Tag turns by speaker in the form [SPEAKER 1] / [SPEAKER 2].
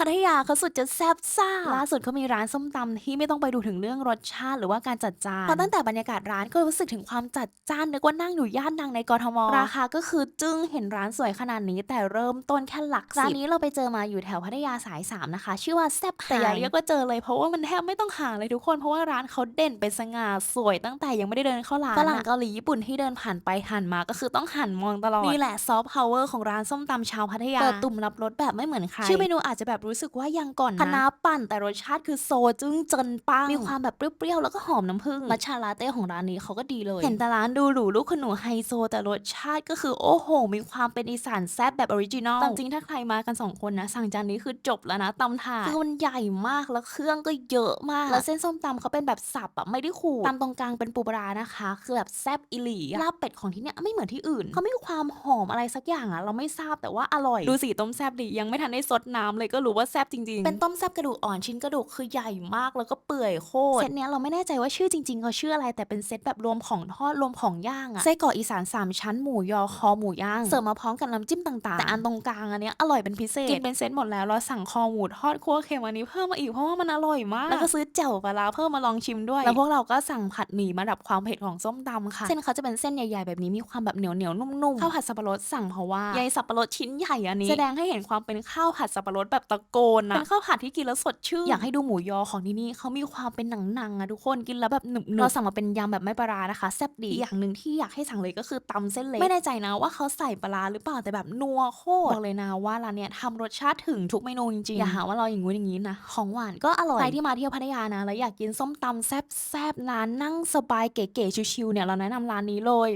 [SPEAKER 1] พัทยาเขาสุดจะแซ่บซ่าล่าสุดเขามีร้านส้มตำที่ไม่ต้องไปดูถึงเรื่องรสชาติหรือว่าการจัดจานเพราะตั้งแต่บรรยากาศร้านก็รู้สึกถึงความจัดจ้านนึกว่านั่งอยู่ย่านดังในกทมราคาก็คือจึ้งเห็นร้านสวยขนาดนี้ แต่เริ่มต้นแค่หลักสิบร้านนี้เราไปเจอมาอยู่แถวพัทยาสายสามนะคะชื่อว่าแซ่บแต่อย่าเรียกว่าเจอเลยเพราะว่ามันแทบไม่ต้องหาเลยทุกคนเพราะว่าร้านเขาเด่นเป็นสง่าสวยตั้งแต่ยังไม่ได้เดินเข้าร้านฝรั่งเกาหลีญี่ปุ่นที่เดินผ่านไปผ่านมาก็คือต้องหันมองตลอดนี่แหละซอฟต์พาวเวอร์ของร้านส้มตำชาวพัทยาเปิดตุ่มรับรสแบบไม่เหมือนใครชื่อเมนูอาจจะแบบรู้สึกว่ายังก่อนนะคณะปั่นแต่รสชาติคือโซจึ้งจนปังมีความแบบเปรี้ยวๆแล้วก็หอมน้ำผึ้งมัทฉาลาเต้ของร้านนี้เขาก็ดีเลย เห็นแต่ร้านดูหรูลูกขนูไฮโซแต่รสชาติก็คือโอ้โห มีความเป็นอีสานแซ่บแบบออริจินอลตามจริงถ้าใครมากันสองคนนะ สั่งจานนี้คือจบแล้วนะตำถาดคือมันใหญ่มากแล้วเครื่องก็เยอะมาก แล้วเส้นส้มตำเขาเป็นแบบสับอะไม่ได้ขูดตำตรงกลางเป็นปูปลาร้านะคะ คือแบบแซ่บอิหลีอะลาบเป็ดของที่เนี่ยไม่เหมือนที่อื่นเขาไม่มีความหอมอะไรสักอย่างอะเราไม่ทราบแต่ว่าอร่อยดูสีต้มแซ่บดิยังไม่ทันได้ซดน้ำเลยก็รู้ว่าแซ่บจริงๆ เป็นต้มแซ่บกระดูกอ่อนชิ้นกระดูกคือใหญ่มากแล้วก็เปื่อยโคตรเซตเนี้ยเราไม่แน่ใจว่าชื่อจริงๆเขาชื่ออะไรแต่เป็นเซตแบบรวมของทอดรวมของย่างอะไส้กรอกอีสานสามชั้นหมูยอคอหมูย่างเสิร์ฟมาพร้อมกับน้ำจิ้มต่างๆ แต่อันตรงกลางอันเนี้ยอร่อยเป็นพิเศษกินเป็นเซตหมดแล้วเราสั่งคอหมูทอดคั่วเค็มอันนี้เพิ่มมาอีกเพราะว่ามันอร่อยมาก แล้วก็ซื้อแจ่วปลาร้าเพิ่มมาลองชิมด้วยแล้วพวกเราก็สั่งผัดหมี่มาดับความเผ็ดของส้มตำค่ะเส้นเขาจะเป็นเส้นใหญ่ๆแบบนี้มีความแบบเหนียวเหนียวๆนุ่มๆข้าวผัดสับปะรดสั่งเพราะว่าใยสับปะรดชิ้นใหญ่อันนี้ แสดงให้เห็นความเป็นข้าวผัดสับปะรดแบบตะโกนนะเป็นข้าวผัดที่กินแล้วสดชื่นอยากให้ดูหมูยอของที่นี่เขามีความเป็นหนังๆอะทุกคนกินแล้วแบบหนึบๆเราสั่งมาเป็นยำแบบไม่ปลาร้านะคะแซ่บดีอีกอย่างหนึ่งที่อยากให้สั่งเลยก็คือตำเส้นเล็กไม่แน่ใจนะว่าเขาใส่ปลาร้าหรือเปล่าแต่แบบนัวโคตรบอกเลยนะว่าร้านเนี้ยทำรสชาติถึงทุกเมนูจริงๆอย่าหาว่าเราอย่างงู้นอย่างนี้นะของหวานก็อร่อยใครที่มาเที่ยวพัทยานะแล้วอยากกินส้มตำแซ่บๆร้านนั่งสบายเก๋ๆชิวๆเนี่ยเราแนะนำร้านนี้เลย